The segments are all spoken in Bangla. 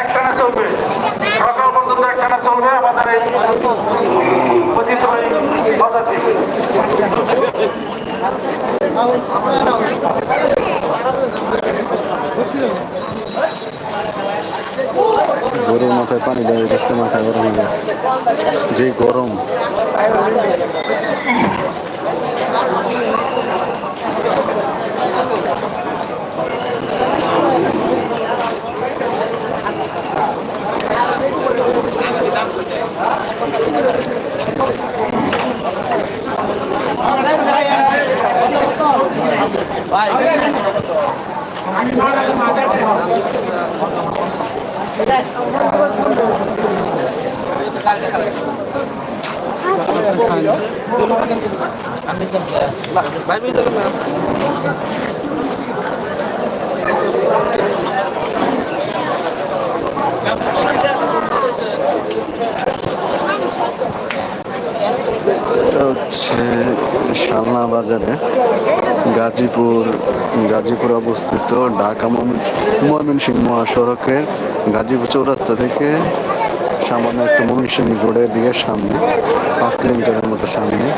একটানা চলবে। সকাল পর্যন্ত একটানা চলবে, আমাদের এই ঐতিহ্যবাহী বাজারটি গরুর মাথায় পানি দেওয়া গেছে মাথা গরম হয়ে গেছে। যে গরম। হচ্ছে শালনা বাজারে, গাজীপুর গাজীপুর অবস্থিত ঢাকা ময়মন- ময়মনসিংহ মহাসড়কের গাজীপুর চৌরাস্তা থেকে সামান্য একটু ময়মনসিংহ রোডের দিকে সামনে, পাঁচ কিলোমিটারের মতো সামনে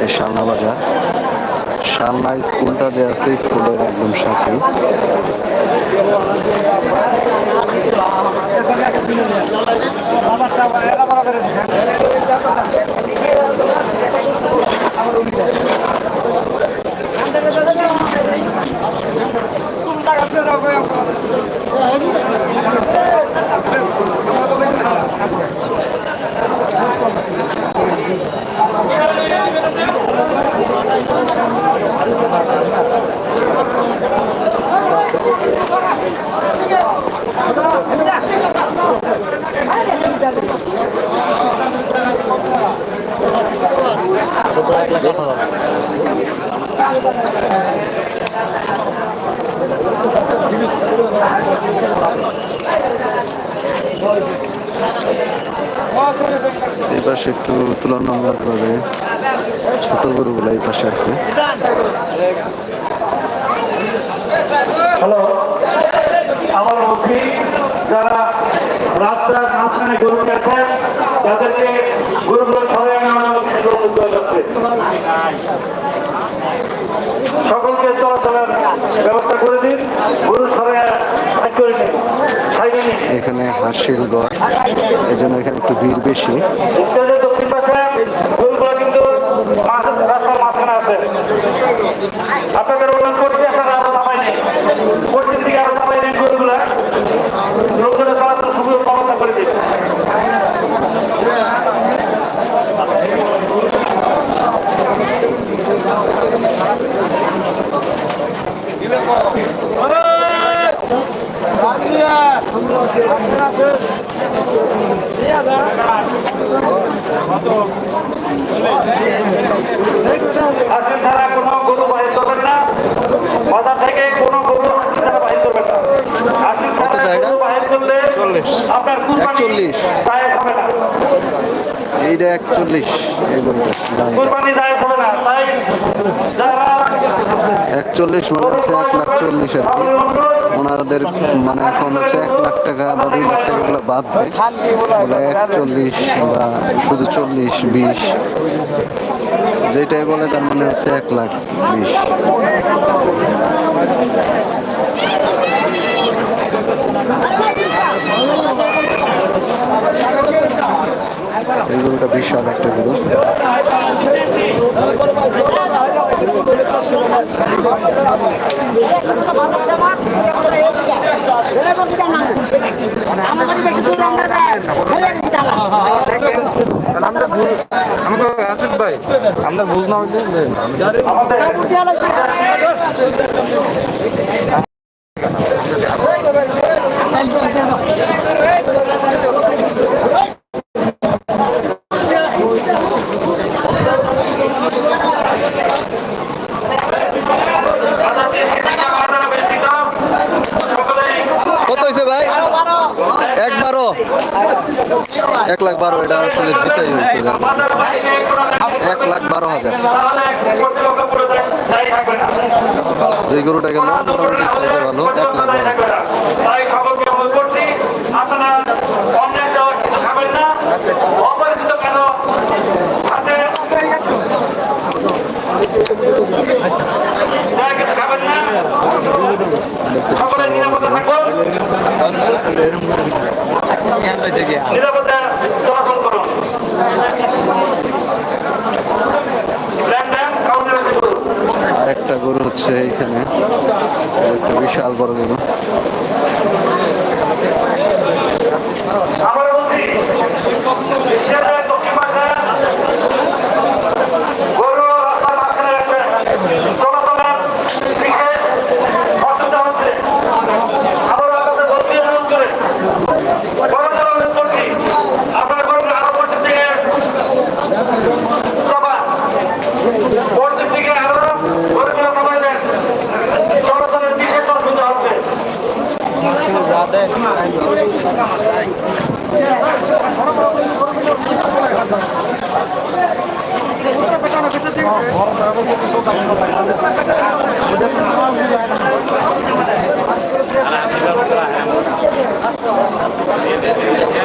এই শালনা বাজার। শালনা স্কুলটা যে আছে স্কুলের একদম সাথে এই পাশে একটু তুলনামূলকভাবে ছোট গরুগুলো এই পাশে আছে। হ্যালো আমার বলছি যারা রাস্তার মাঝখানে গরু গেছেন তাদেরকে গরুগুলো সবাই আনার অনুরোধ যাচ্ছে। সকলকে চলাচলের ব্যবস্থা করে দিন গরু এখানে হাসিল গড় এই জন্য এখানে একটু ভিড় বেশি স্টেজের দক্ষিণ পাশে গরুগুলো কিন্তু মাঝ- রাস্তার মাঝখানে আছে আপনাদের অনুরোধ করছি, আপনারা আরও দাবাই নেই পশ্চিম দিকে আরও দাবাই নেন গরুগুলো। লোকজনের চলাচল সুযোগ ব্যবস্থা করে দিন হাসিল ছাড়া কোনো গরু বাহির করবেন না বাজার থেকে কোনো গরু হাসিল ছাড়া বাহির করবেন না হাসিল কত ছাড়া চাহিদা? গরু বাহির করলে আপনার কুরবানি একচল্লিশ। এইটা একচল্লিশ। এই গরুটা একচল্লিশ মানে হচ্ছে এক লাখ চল্লিশ আর কি। ওনাদের মানে এখন হচ্ছে এক লাখ টাকা বা দুই লাখ টাকা এগুলো বাদ দেয়। বলে একচল্লিশ বা শুধু চল্লিশ বিশ। যেটাই বলে তার মানে হচ্ছে এক লাখ বিশ। এই গরুটা বিশাল একটা গরু। ভাই আমরা বুঝ না হইলে হয়েছে ভাই? এক বারো। এক লাখ বারো, এটা আসলে জিতেই হয়েছে এক লাখ বারো হাজার। এই গরুটা গেল মোটামুটি সাইজে ভালো, এক লাখ বারো। তাই সকলকে অনুরোধ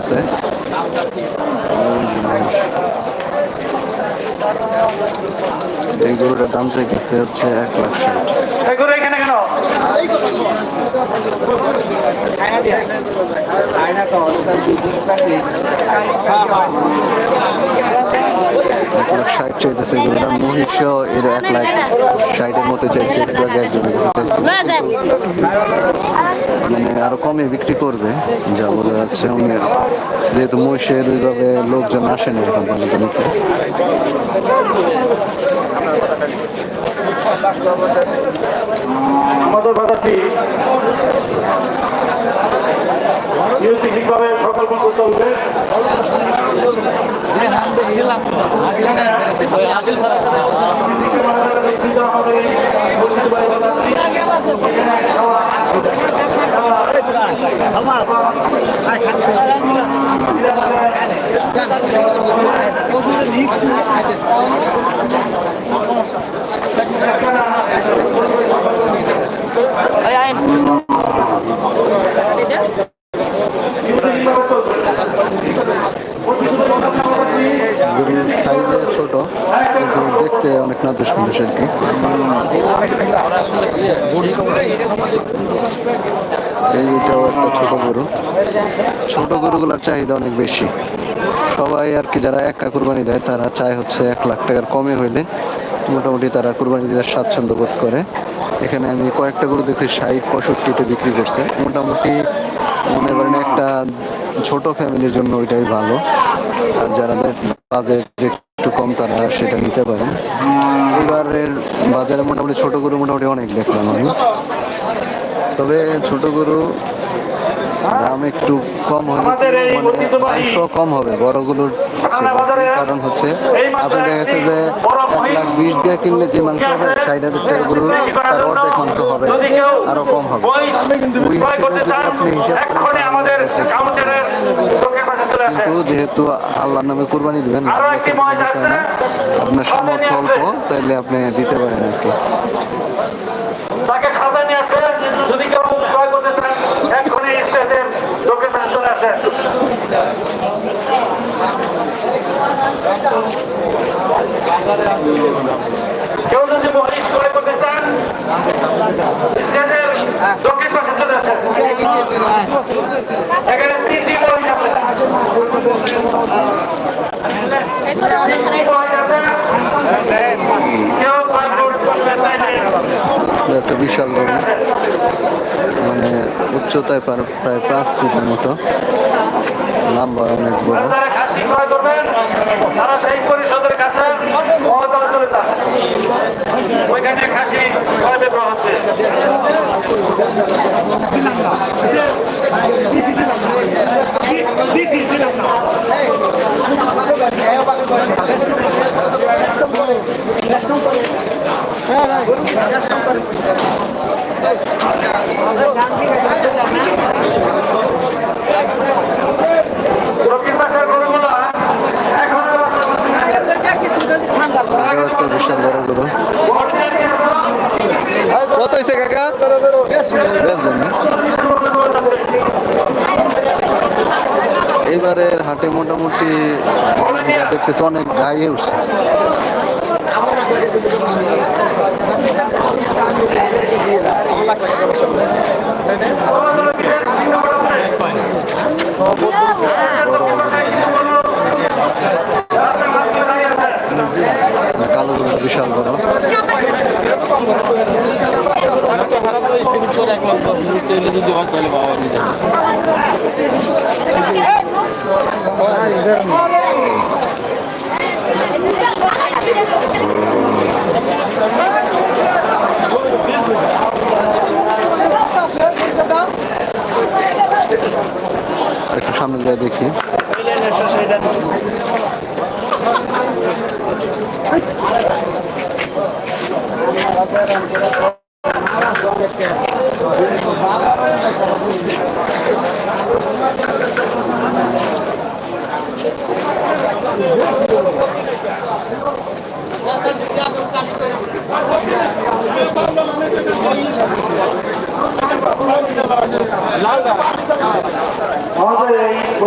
আছে। এই গরুটার দাম চাইতেছে হচ্ছে এক লাখ ষাট। এই গরু এখানে কেন? এক লাখ চাইতেছে যেটা মহিষ এর এক লাখ চাইছে মানে আরও কমে বিক্রি করবে, যা বলে যাচ্ছে যেহেতু মহিষের ওইভাবে লোকজন আসেনি এখন সাইজে ছোট কিন্তু দেখতে অনেক নাদুস মানুষ আর কি এইটাও একটা ছোট গরু। ছোট গরুগুলোর চাহিদা অনেক বেশি। সবাই আর কি যারা একা কুরবানি দেয়, তারা চায় হচ্ছে এক লাখ টাকার কমে হইলে মোটামুটি তারা কুরবানি দিতে স্বাচ্ছন্দ্য বোধ করে। এখানে আমি কয়েকটা গরু দেখছি, ষাট, পঁয়ষট্টিতে বিক্রি করছে। মোটামুটি মনে করেন একটা ছোট ফ্যামিলির জন্য ওইটাই ভালো। আর যারা বাজেট একটু কম, তারা সেটা নিতে পারেন। এবারের বাজারে মোটামুটি ছোট গরু মোটামুটি অনেক দেখলাম আমি। তবে ছোট গরু দাম একটু কম আমাদের এই মানে মাংস কম হবে বড়গুলোর কারণ হচ্ছে আপনি দেখা গেছে যে এক লাখ বিশ দিয়ে কিনলে যে মাংস হবে ষাট হাজার টাকা গরুর তার অর্ধেক মাংস হবে আরও কম হবে। ওই হিসেবে যদি আপনি হিসাব কিন্তু যেহেতু আল্লাহর নামে কুরবানি দিবেন আপনার সামর্থ্য অল্প তাইলে আপনি দিতে পারেন আর কি। তাকে সাজা নিয়ে আসেন যদি কেউ ক্রয় করতে চান এক্ষুনি স্টেজের দক্ষিণ চলে আসেন কেউ যদি মহিষ ক্রয় করতে চান স্টেজের দক্ষিণ পাশে চলে আসেন এখানে তিনটি মহিষ আছে তিনটি মহিষ আছে কেউ ক্রয় করতে চাইলে এটা একটা বিশাল গরু মানে উচ্চতায় প্রায় পাঁচ ফিটের মতো। লম্বা অনেক বড়। হচ্ছে কত হয়েছে কাকা? বেচবেন হাটে মোটামুটি দেখতেছি অনেক গায়ে উঠছে। বিশাল বড়। একটু সামনে যাই দেখি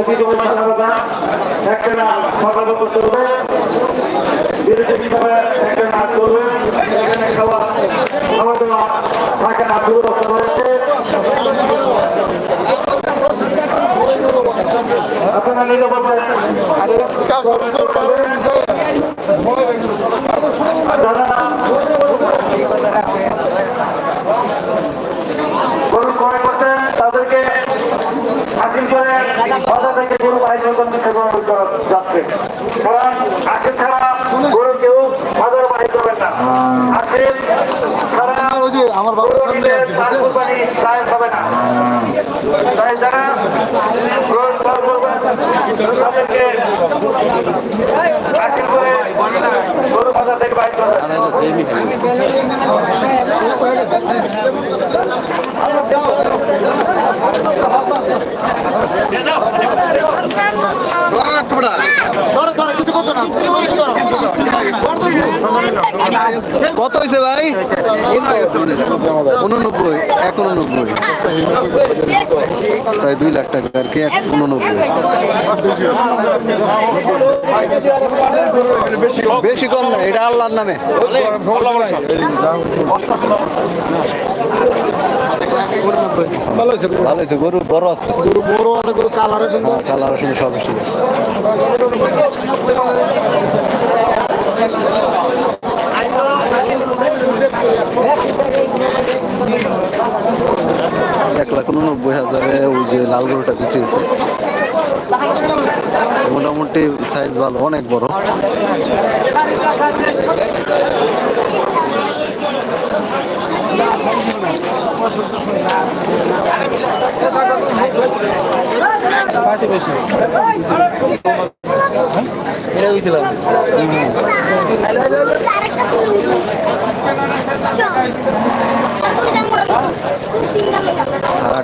প্রতিযোগিতা সর্বদা একটা না সকালে করতে হবে। বিরতি একটা নাম করবে। এখানে খাওয়া খাওয়া দাওয়া থাকে না দুর্বস্থা রয়েছে আপনারা নিরাপদে যারা গরু ক্রয় করছেন তাদেরকে হাসিল করে বাজার থেকে গরু বাইর করতে সেবন করা যাচ্ছে কারণ হাসিল ছাড়া গরু কেউ বাজার বাহির করবেন না হাসিল ছাড়া হবে না। তাই যারা গরু বাজার থেকে বাইর করবেন কত হয়েছে ভাই? উননব্বই, এক উননব্বই। প্রায় দুই লাখ টাকা আর কি, এক উননব্বই। বেশি কম না, এটা আল্লাহর নামে। ভালো হয়েছে ভালো হয়েছে গরু বড় আছে। গরু বড় অনেক গরু কালার আছে হ্যাঁ কালার আসলে সব ঠিক আছে। এক লাখ উননব্বই হাজারে ওই যে লাল গরুটা বিক্রি হয়েছে। মোটামুটি সাইজ ভালো অনেক বড়। আর মোটামুটি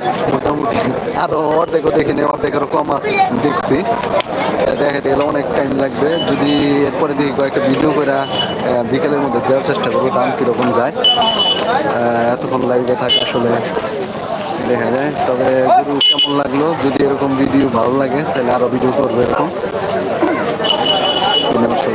আরও অর্ধেকও দেখিনি অর্ধেকেরও কম আছে, দেখছি। দেখাতে গেলে অনেক টাইম লাগবে। যদি এরপরে দেখি কয়েকটা ভিডিও করে বিকেলের মধ্যে দেওয়ার চেষ্টা করব, দাম কীরকম যায়। এতক্ষণ লাগবে থাকে আসলে দেখা যায়। তবে গরু কেমন লাগল? যদি এরকম ভিডিও ভালো লাগে, তাহলে আরও ভিডিও করব এরকম। নমস্কার।